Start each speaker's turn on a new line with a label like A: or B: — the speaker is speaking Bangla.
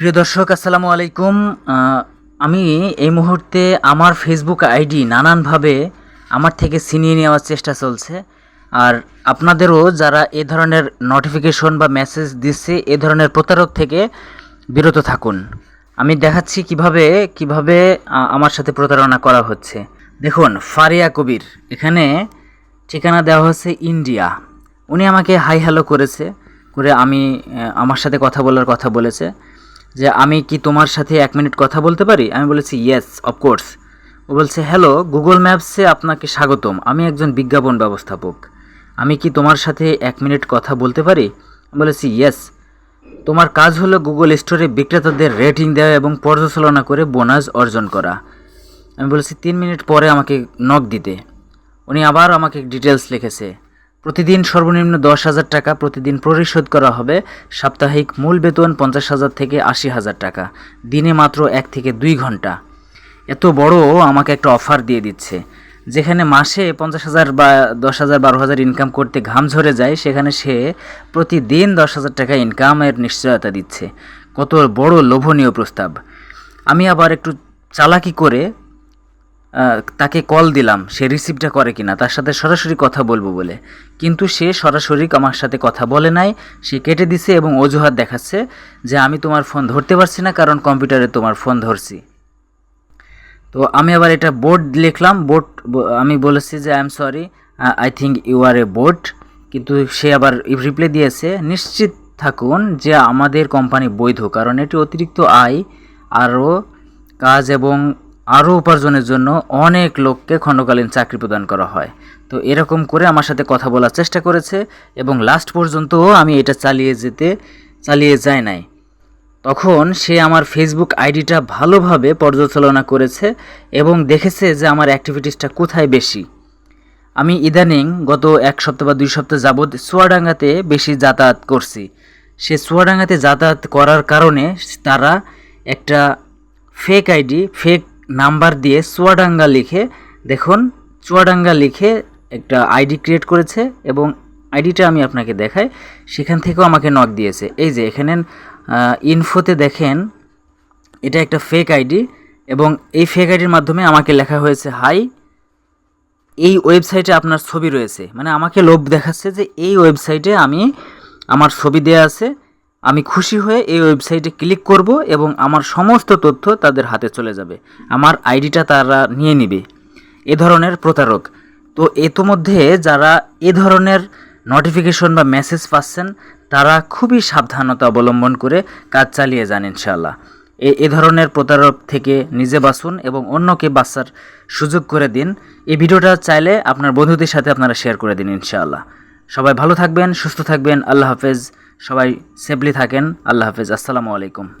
A: প্রিয় দর্শক, আসসালামু আলাইকুম। আমি এই মুহূর্তে আমার ফেসবুক আইডি নানানভাবে আমার থেকে ছিনিয়ে নেওয়ার চেষ্টা চলছে। আর আপনাদেরও যারা এ ধরনের নোটিফিকেশন বা মেসেজ দিচ্ছে, এ ধরনের প্রতারক থেকে বিরত থাকুন। আমি দেখাচ্ছি কীভাবে কীভাবে আমার সাথে প্রতারণা করা হচ্ছে। দেখুন, ফারিয়া কবির। এখানে ঠিকানা দেওয়া হচ্ছে ইন্ডিয়া। উনি আমাকে হাই হ্যালো করেছে, করে আমি আমার সাথে কথা বলার কথা বলেছে। যে আমি কি তোমার সাথে এক মিনিট কথা বলতে পারি? আমি বলেছি ইয়েস অফকোর্স ও বলছে হ্যালো গুগল ম্যাপসে আপনাকে স্বাগতম। আমি একজন বিজ্ঞাপন ব্যবস্থাপক। আমি কি তোমার সাথে এক মিনিট কথা বলতে পারি? আমি বলেছি ইয়েস তোমার কাজ হলো গুগল স্টোরে বিক্রেতাদের রেটিং দেওয়া এবং পর্যালোচনা করে বোনাস অর্জন করা। আমি বলেছি, তিন মিনিট পরে আমাকে নক দিতে। উনি আবার আমাকে ডিটেলস লিখেছে। প্রতিদিন সর্বনিম্ন দশ হাজার টাকা প্রতিদিন পরিশোধ করা হবে। সাপ্তাহিক মূল বেতন পঞ্চাশ হাজার থেকে আশি হাজার টাকা। দিনে মাত্র এক থেকে দুই ঘণ্টা। এত বড় আমাকে একটা অফার দিয়ে দিচ্ছে। যেখানে মাসে পঞ্চাশ হাজার বা দশ হাজার বারো হাজার ইনকাম করতে ঘাম ঝরে যায়, সেখানে সে প্রতিদিন দশ হাজার টাকা ইনকামের নিশ্চয়তা দিচ্ছে। কত বড় লোভনীয় প্রস্তাব। আমি আবার একটু চালাকি করে তাকে কল দিলাম, সে রিসিভটা করে কিনা, তার সাথে সরাসরি কথা বলব বলে। কিন্তু সে সরাসরি আমার সাথে কথা বলে নাই, সে কেটে দিছে এবং অজুহাত দেখাচ্ছে যে আমি তোমার ফোন ধরতে পারছি না, কারণ কম্পিউটারে তোমার ফোন ধরছি। তো আমি আবার এটা বোর্ড লিখলাম বোর্ড আমি বলেছি যে I am sorry I think you are a board কিন্তু সে আবার রিপ্লাই দিয়েছে, নিশ্চিত থাকুন যে আমাদের কোম্পানি বৈধ, কারণ এটি অতিরিক্ত আয়, আরও কাজ এবং আরও উপার্জনের জন্য অনেক লোককে খণ্ডকালীন চাকরি প্রদান করা হয়। তো এরকম করে আমার সাথে কথা বলার চেষ্টা করেছে এবং লাস্ট পর্যন্তও আমি এটা চালিয়ে যেতে, চালিয়ে যায় নাই। তখন সে আমার ফেসবুক আইডিটা ভালোভাবে পর্যালোচনা করেছে এবং দেখেছে যে আমার অ্যাক্টিভিটিসটা কোথায় বেশি। আমি ইদানিং গত এক সপ্তাহ বা দুই সপ্তাহ যাবৎ চুয়াডাঙ্গাতে বেশি যাতায়াত করছি। সে চুয়াডাঙ্গাতে যাতায়াত করার কারণে তারা একটা ফেক আইডি ফেক নাম্বার দিয়ে চুয়াডাঙ্গা লিখে দেখুন, চুয়াডাঙ্গা লিখে একটা আইডি ক্রিয়েট করেছে এবং আইডিটা আমি আপনাকে দেখাই। সেখান থেকেও আমাকে নক দিয়েছে। এই যে, এখানে ইনফোতে দেখেন, এটা একটা ফেক আইডি এবং এই ফেক আইডির মাধ্যমে আমাকে লেখা হয়েছে হাই এই ওয়েবসাইটে আপনার ছবি রয়েছে। মানে আমাকে লোভ দেখাচ্ছে যে এই ওয়েবসাইটে আমি আমার ছবি দেওয়া আছে। আমি খুশি হয়ে এই ওয়েবসাইটে ক্লিক করব এবং আমার সমস্ত তথ্য তাদের হাতে চলে যাবে। আমার আইডিটা তারা নিয়ে নেবে। এ ধরনের প্রতারক। তো ইতোমধ্যে যারা এ ধরনের নোটিফিকেশন বা মেসেজ পাচ্ছেন, তারা খুবই সাবধানতা অবলম্বন করে কাজ চালিয়ে যান ইনশাআল্লাহ। এ এ ধরনের প্রতারক থেকে নিজে বাঁচুন এবং অন্যকে বাঁচার সুযোগ করে দিন। এই ভিডিওটা চাইলে আপনার বন্ধুদের সাথে আপনারা শেয়ার করে দিন ইনশাআল্লাহ। সবাই ভালো থাকবেন সুস্থ থাকবেন আল্লাহ হাফেজ। সবাই সেফলি থাকেন আল্লাহ হাফেজ। আসসালামু আলাইকুম।